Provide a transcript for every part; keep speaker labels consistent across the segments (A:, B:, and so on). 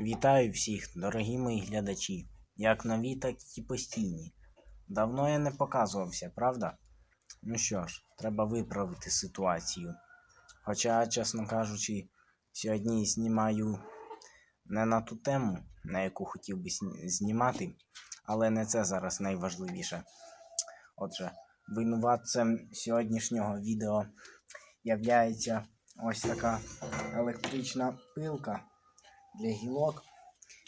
A: Вітаю всіх, дорогі мої глядачі, як нові, так і постійні. Давно я не показувався, правда? Ну що ж, треба виправити ситуацію. Хоча, чесно кажучи, сьогодні знімаю не на ту тему, на яку хотів би знімати, але не це зараз найважливіше. Отже, винуватцем сьогоднішнього відео являється ось така електрична пилка для гілок,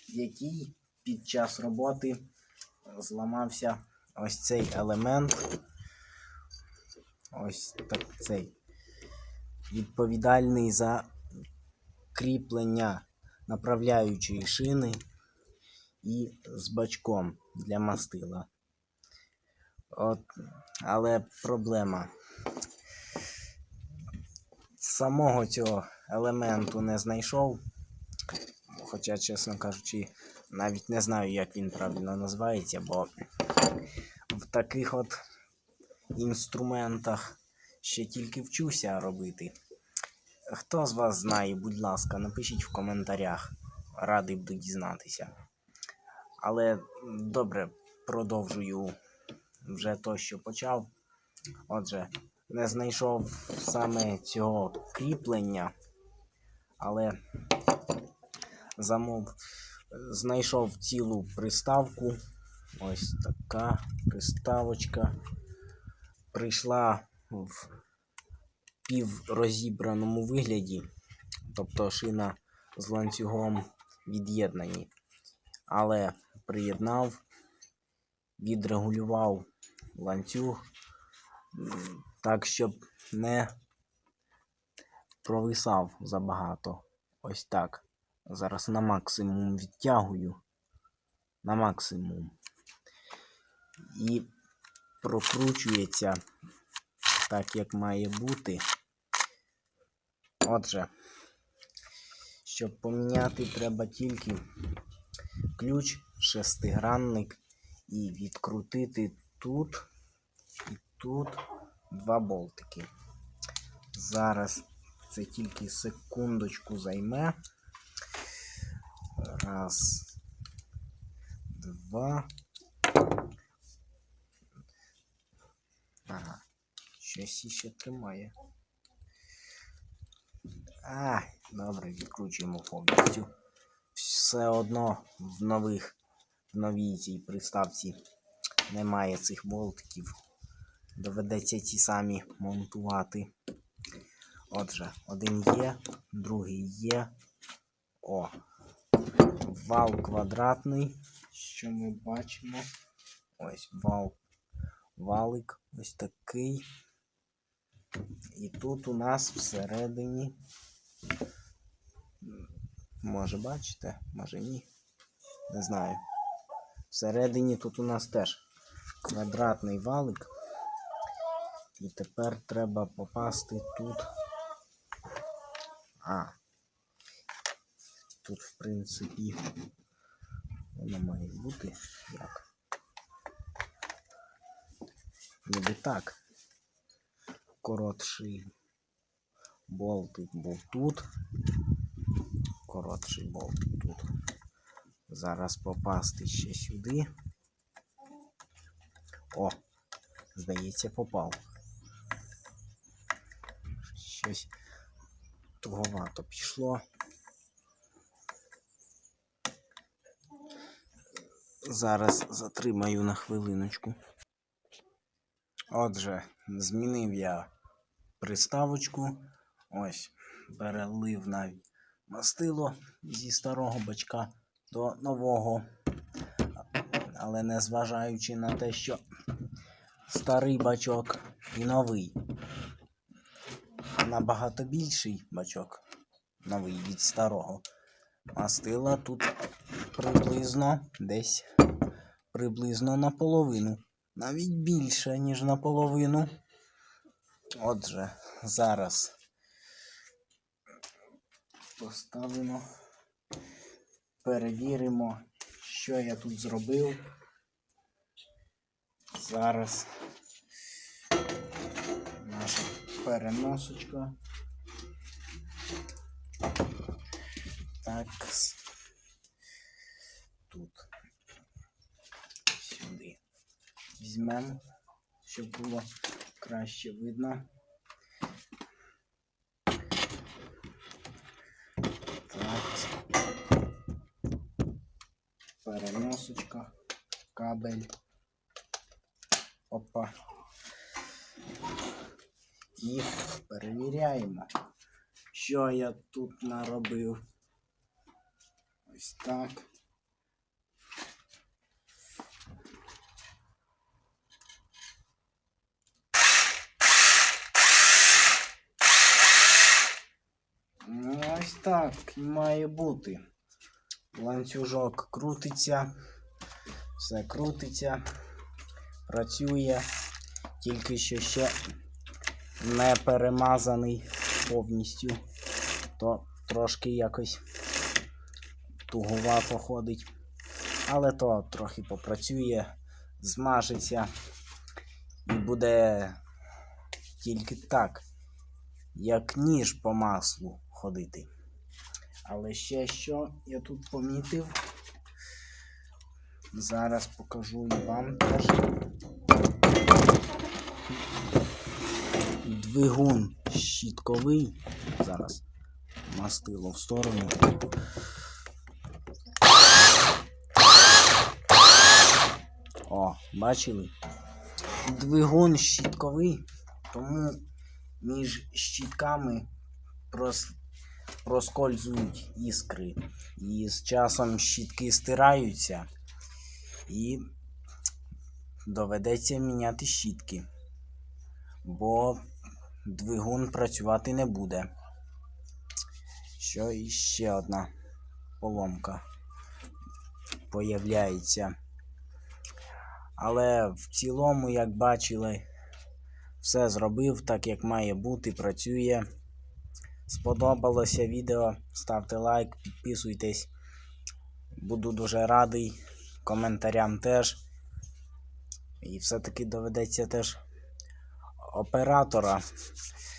A: в якій під час роботи зламався ось цей елемент. Ось так цей. Відповідальний за кріплення направляючої шини і з бачком для мастила. От, але проблема. Самого цього елементу не знайшов. Хоча, чесно кажучи, навіть не знаю, як він правильно називається, бо в таких от інструментах ще тільки вчуся робити. Хто з вас знає, будь ласка, напишіть в коментарях. Радий буду дізнатися. Але добре, продовжую вже то, що почав. Отже, не знайшов саме цього кріплення, але замов знайшов цілу приставку. Ось така приставочка. Прийшла в піврозібраному вигляді, тобто шина з ланцюгом від'єднані. Але приєднав, відрегулював ланцюг так, щоб не провисав забагато. Ось так. Зараз на максимум відтягую. На максимум. І прокручується так, як має бути. Отже, щоб поміняти, треба тільки ключ, шестигранник і відкрутити тут і тут два болтики. Зараз це тільки секундочку займе. Раз, два. Ага. Щось іще тримає. А, добре, відкручуємо повністю. Все одно в нових, в новій цій приставці немає цих болтиків. Доведеться ті самі монтувати. Отже, один є, другий є. О, вал квадратний, що ми бачимо. Ось вал, валик ось такий. І тут у нас всередині. Може бачите, може ні. Не знаю. Всередині тут у нас теж квадратний валик. І тепер треба попасти тут. А, Тут, в принципі, воно має бути як. Ніби так. Коротший болтик був тут. Коротший болтик тут. Зараз попасти ще сюди. О, здається, попав. Щось туговато пішло. Зараз затримаю на хвилиночку. Отже, змінив я приставочку. Ось, перелив навіть мастило зі старого бачка до нового. Але не зважаючи на те, що старий бачок і новий. Набагато більший бачок новий від старого. Мастила тут приблизно десь приблизно наполовину. Навіть більше, ніж наполовину. Отже, зараз поставимо, перевіримо, що я тут зробив. Зараз наша переносочка. так. Тут сюди. Візьмемо, щоб було краще видно. Так. Переносочка, кабель. Опа. І перевіряємо, що я тут наробив. Ось так. Ось так має бути. Ланцюжок крутиться, все крутиться, працює, тільки що ще не перемазаний повністю, то трошки якось тугувато ходить. Але то трохи попрацює, змажеться і буде тільки так, як ніж по маслу ходити. Але ще що я тут помітив. Зараз покажу і вам теж. Двигун щітковий. Зараз мастило в сторону. Бачили? Двигун щітковий, тому між щітками прос... проскользують іскри. І з часом щітки стираються і доведеться міняти щітки, бо двигун працювати не буде. Що іще одна поломка появляється. Але в цілому, як бачили, все зробив так, як має бути, працює. Сподобалося відео, ставте лайк, підписуйтесь. Буду дуже радий. Коментарям теж. І все-таки доведеться теж оператора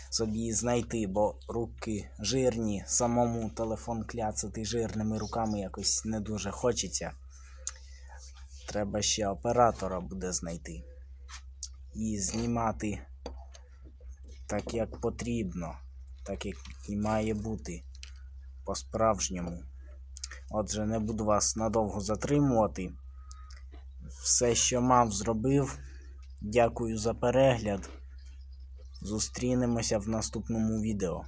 A: собі знайти, бо руки жирні, самому телефон кляцати жирними руками якось не дуже хочеться. Треба ще оператора буде знайти. І знімати так, як потрібно, так як і має бути по-справжньому. Отже, не буду вас надовго затримувати. Все, що мав, зробив. Дякую за перегляд. Зустрінемося в наступному відео.